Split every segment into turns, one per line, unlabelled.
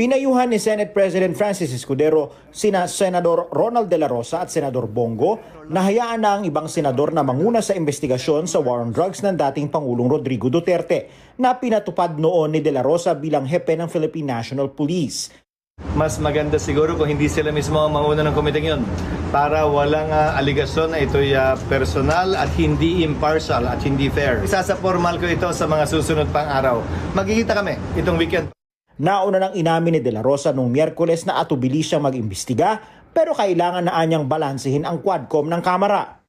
Pinayuhan ni Senate President Francis Escudero sina Senador Ronald De La Rosa at Senador Bongo na hayaan na ang ibang senador na manguna sa investigasyon sa war on drugs ng dating Pangulong Rodrigo Duterte na pinatupad noon ni De La Rosa bilang hepe ng Philippine National Police.
Mas maganda siguro kung hindi sila mismo ang manguna ng komiteng yun para walang ah, aligasyon na ito'y ah, personal at hindi impartial at hindi fair. Isa sa formal ko ito sa mga susunod pang araw. Magkikita kami itong weekend.
Nauna nang inamin ni De La Rosa noong Miyerkules na atubili siyang mag-imbestiga pero kailangan na anyang balansehin ang quadcom ng Kamara.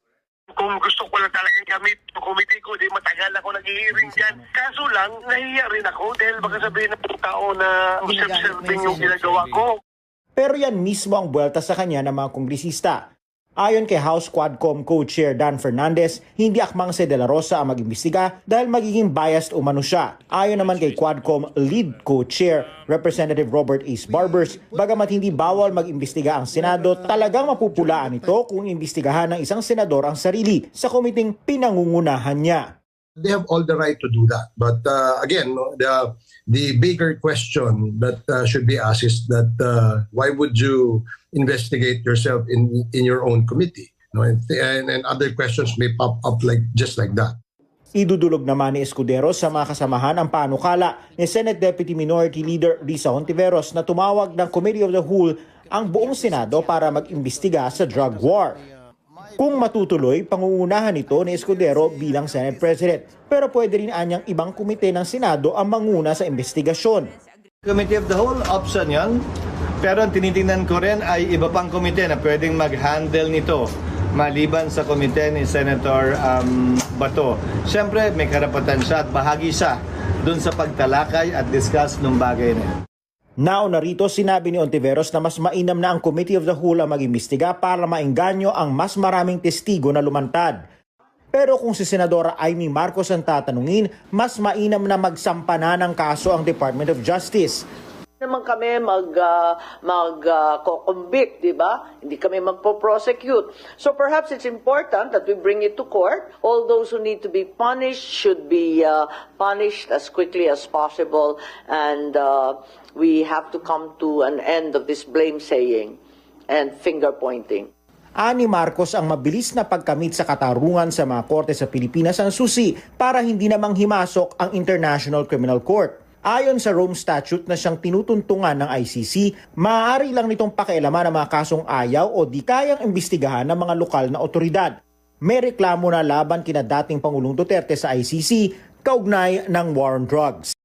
Kung gusto ko lang talagang gamit yung committee ko, di matagal ako nag-hearing dyan. Kaso lang, nahiya rin ako dahil baka sabihin ng tao na self-serving yung ginagawa ko.
Pero yan mismo ang buwelta sa kanya ng mga kongresista. Ayon kay House Quadcom Co-Chair Dan Fernandez, hindi akmang si De La Rosa ang mag-imbestiga dahil magiging biased umano siya. Ayon naman kay Quadcom Lead Co-Chair Representative Robert Ace Barbers, bagamat hindi bawal mag-imbestiga ang Senado, talagang mapupulaan ito kung imbestigahan ng isang senador ang sarili sa komiting pinangungunahan niya.
They have all the right to do that. But uh, again, the the bigger question that uh, should be asked is that uh, why would you investigate yourself in in your own committee? No, and, and and other questions may pop up like just like that.
Idudulog naman ni Escudero sa mga kasamahan ang panukala ni Senate Deputy Minority Leader Risa Hontiveros na tumawag ng Committee of the Whole ang buong Senado para mag-imbestiga sa drug war. Kung matutuloy, pangungunahan ito ni Escudero bilang Senate President. Pero pwede rin anyang ibang komite ng Senado ang manguna sa investigasyon.
Committee of the whole option yan. Pero ang tinitingnan ko rin ay iba pang komite na pwedeng mag-handle nito maliban sa komite ni Senator um, Bato. Siyempre, may karapatan siya at bahagi siya dun sa pagtalakay at discuss ng bagay na yun.
Nauna rito, sinabi ni Ontiveros na mas mainam na ang Committee of the Whole ang mag-imbestiga para maengganyo ang mas maraming testigo na lumantad. Pero kung si Senadora Amy Marcos ang tatanungin, mas mainam na magsampa na ng kaso ang Department of Justice.
Naman kami mag uh, mag uh, convict, di ba? Hindi kami magpo-prosecute. So perhaps it's important that we bring it to court. All those who need to be punished should be uh, punished as quickly as possible and uh, we have to come to an end of this blame saying and finger pointing.
Ani Marcos ang mabilis na pagkamit sa katarungan sa mga korte sa Pilipinas ang susi para hindi namang himasok ang International Criminal Court. Ayon sa Rome Statute na siyang tinutuntungan ng ICC, maaari lang nitong pakialaman ang mga kasong ayaw o di kayang imbestigahan ng mga lokal na otoridad. May reklamo na laban kina dating Pangulong Duterte sa ICC kaugnay ng war on drugs.